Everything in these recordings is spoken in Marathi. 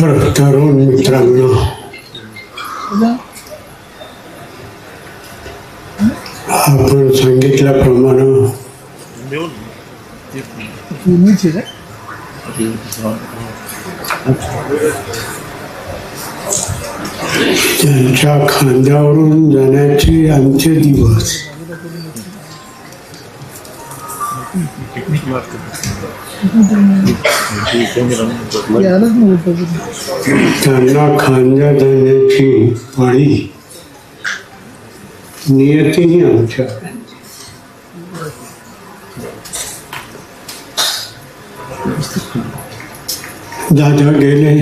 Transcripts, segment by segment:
तर तरुण मित्रांनो आपण सांगितल्याप्रमाणे त्यांच्या खांद्यावरून जाण्याचे आमचे दिवस त्यांना खांद्या जाण्याची पाळी नियतीने आमच्या दादा गेले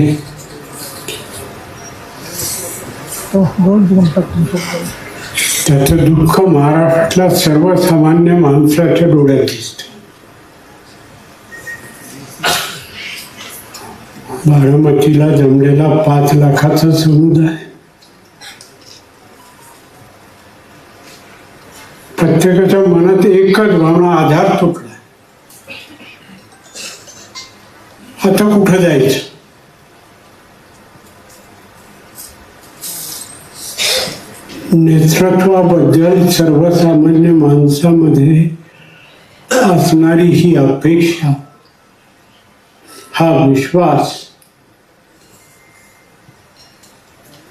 त्याचं दुःख महाराष्ट्रातल्या सर्वसामान्य माणसाच्या डोळ्यात दिसत. बारामतीला जमलेला पाच लाखाचा समुदाय प्रत्येकाच्या मनात एकच भावना आधार तुटला आता कुठं जायचं? नेतृत्वाबद्दल सर्वसामान्य माणसामध्ये असणारी ही अपेक्षा हा विश्वास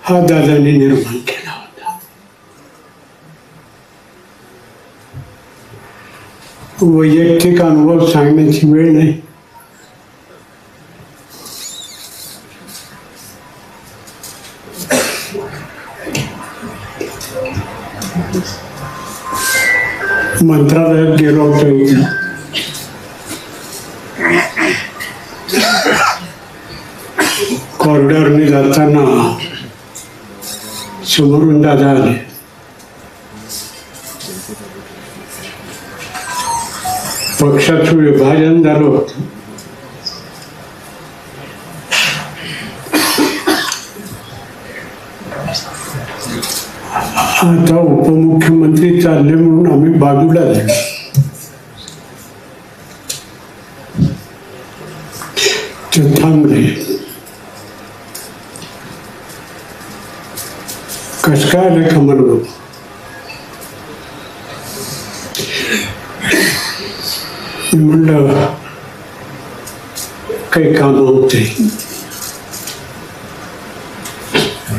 हा दादाने निर्माण केला होता. वैयक्तिक अनुभव सांगण्याची वेळ नाही. मंत्रालयात गेलो होतो ऑर्डरने कॉरिडॉरने जाताना समोरून दादा आले पक्षाचं विभाजन झालं आता उपमुख्यमंत्री चालले म्हणून आम्ही बाजूला झालो ते थांबले कस काय आलं कमल बाबू मी म्हणलं काही काम होते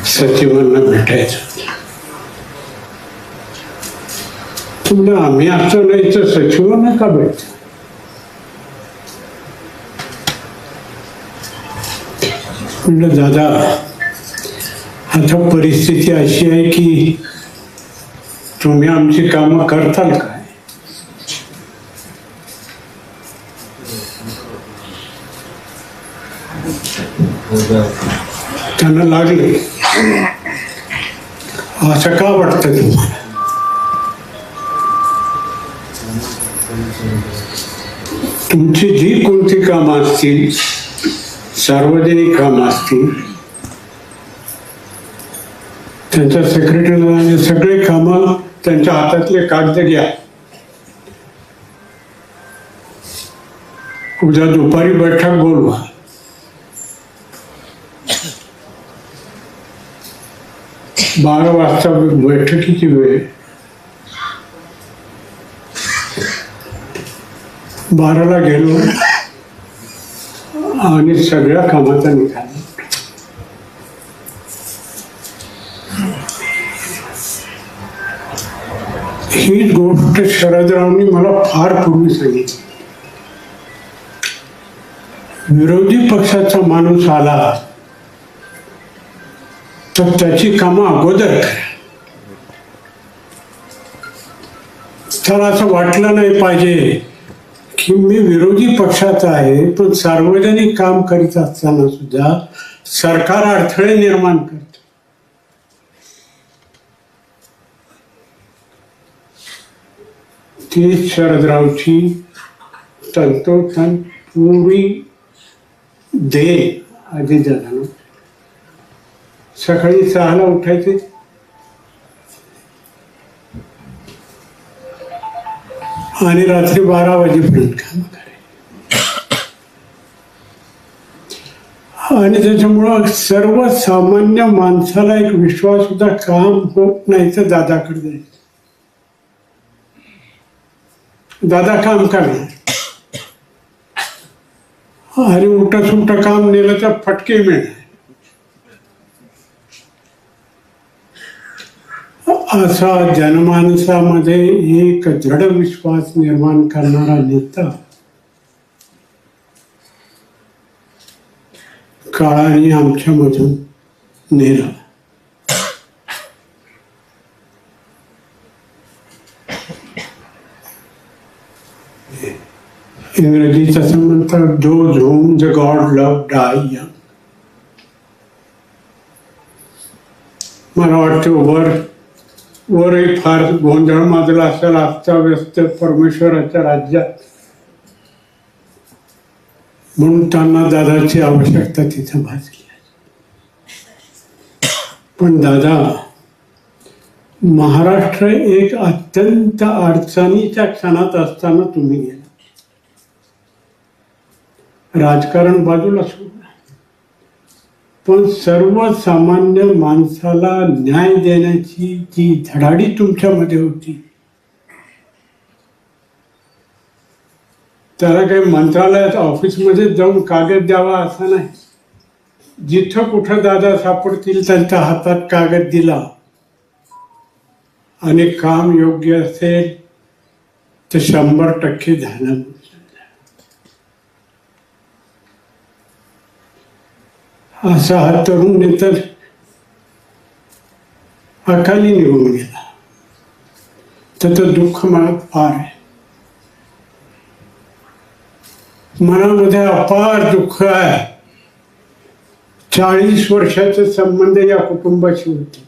सचिवांना भेटायचं तुला आम्ही असं नाही तर सचिवांना का भेटतो म्हणलं दादा आता परिस्थिती अशी आहे की तुम्ही आमची कामं करताल काय त्यांना लागले. असं का वाटतं तुम्हाला? तुमची जी कोणती कामं असतील सार्वजनिक कामं असतील त्यांच्या सेक्रेटरीला सगळे कामं त्यांच्या हातातले कागद घ्या. उद्या दुपारी बैठक बोलवा. बारा वाजता बैठकीची वेळ. बाराला गेलो आणि सगळ्या कामाचा निकाल. हीच गोष्ट शरदरावनी मला फार पूर्वी सांगितली. विरोधी पक्षाचा माणूस आला तर त्याची कामं अगोदर करा. त्याला असं वाटलं नाही पाहिजे की मी विरोधी पक्षाचा आहे पण सार्वजनिक काम करीत असताना सुद्धा सरकार अडथळे निर्माण करते. ती शरदरावची तंतोतंत पूर्वी दे आधी झाला सकाळी सहाला उठायचे आणि रात्री बारा वाजेपर्यंत काम करायचे आणि त्याच्यामुळं सर्वसामान्य माणसाला एक विश्वास सुद्धा काम होत नाही तर दादाकडे जायचं दादा काम करणार अरे उलट सुलट काम नेलं तर फटके मिळ असा जनमानसामध्ये एक जड विश्वास निर्माण करणारा नेता काळाने आमच्यामधून नेला. इंग्रजीत असं म्हणतात those whom the god love die मला वाटतं वर वरही फार गोंधळ माजला असेल आजचा व्यस्त परमेश्वराच्या राज्यात. म्हणून त्यांना दादाची आवश्यकता तिथे भासली पण दादा महाराष्ट्र एक अत्यंत अडचणीच्या क्षणात असताना तुम्ही गेला. राजकारण बाजूला सोडलं पण सर्वसामान्य माणसाला न्याय देण्याची जी धडाडी तुमच्यामध्ये होती त्याला काही मंत्रालयात ऑफिसमध्ये जाऊन कागद द्यावा असा नाही. जिथं कुठं दादा सापडतील त्यांच्या हातात कागद दिला. आणि काम योग्य असेल तर शंभर टक्के झालं. असा हा तरुण तर अकाली निघून गेला. त्याचं दुःख मला फार आहे. मनामध्ये अपार दुःख आहे. चाळीस वर्षाचे संबंध या कुटुंबाशी होते.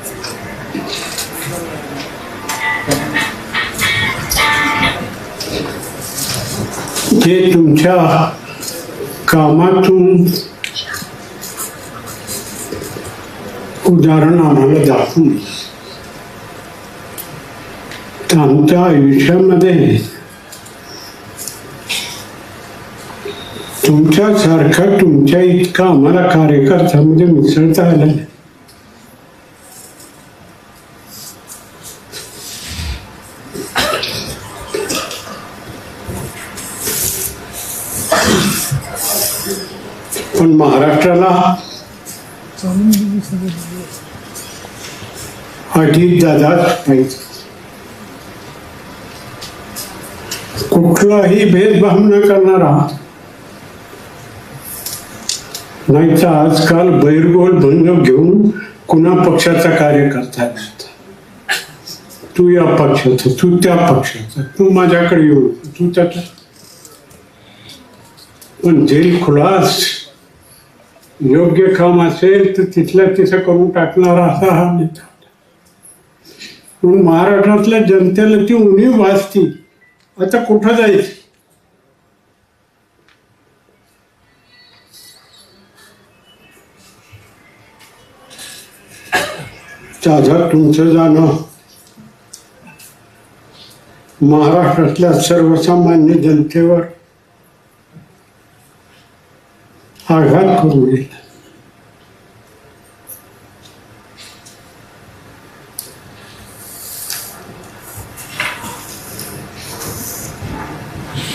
ते तुमच्या कामातून उदाहरण आम्हाला दाखवून आमच्या आयुष्यामध्ये तुमच्यासारखा तुमच्या इतका आम्हाला कार्यकर्त्यामध्ये मिसळता आलं नाही. पण महाराष्ट्राला अजित दादाच पाहिजे कुठलाही भेदभाव न करणारा नाही आजकाल बैरगोल भंग घेऊन कुणा पक्षाचा कार्य करता येत तू या पक्षाचा तू त्या पक्षाचा तू माझ्याकडे येऊ तू त्याचा. पण जेल खुलास योग्य काम असेल तर तिथल्या तिथं करून टाकणारा असा हा नेता म्हणून महाराष्ट्रातल्या जनतेला ती उणीव भासती आता कुठं जायचं? दादा तुमचं जाणं. महाराष्ट्रातल्या सर्वसामान्य जनतेवर आघात करू नये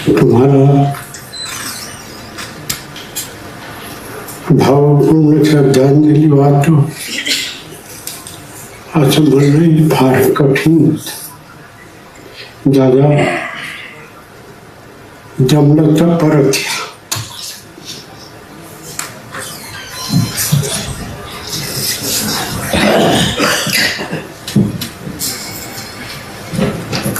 तुम्हाला भावपूर्ण श्रद्धांजली वाहतो असं म्हणणं फार कठीण दादा जमलं तर परत या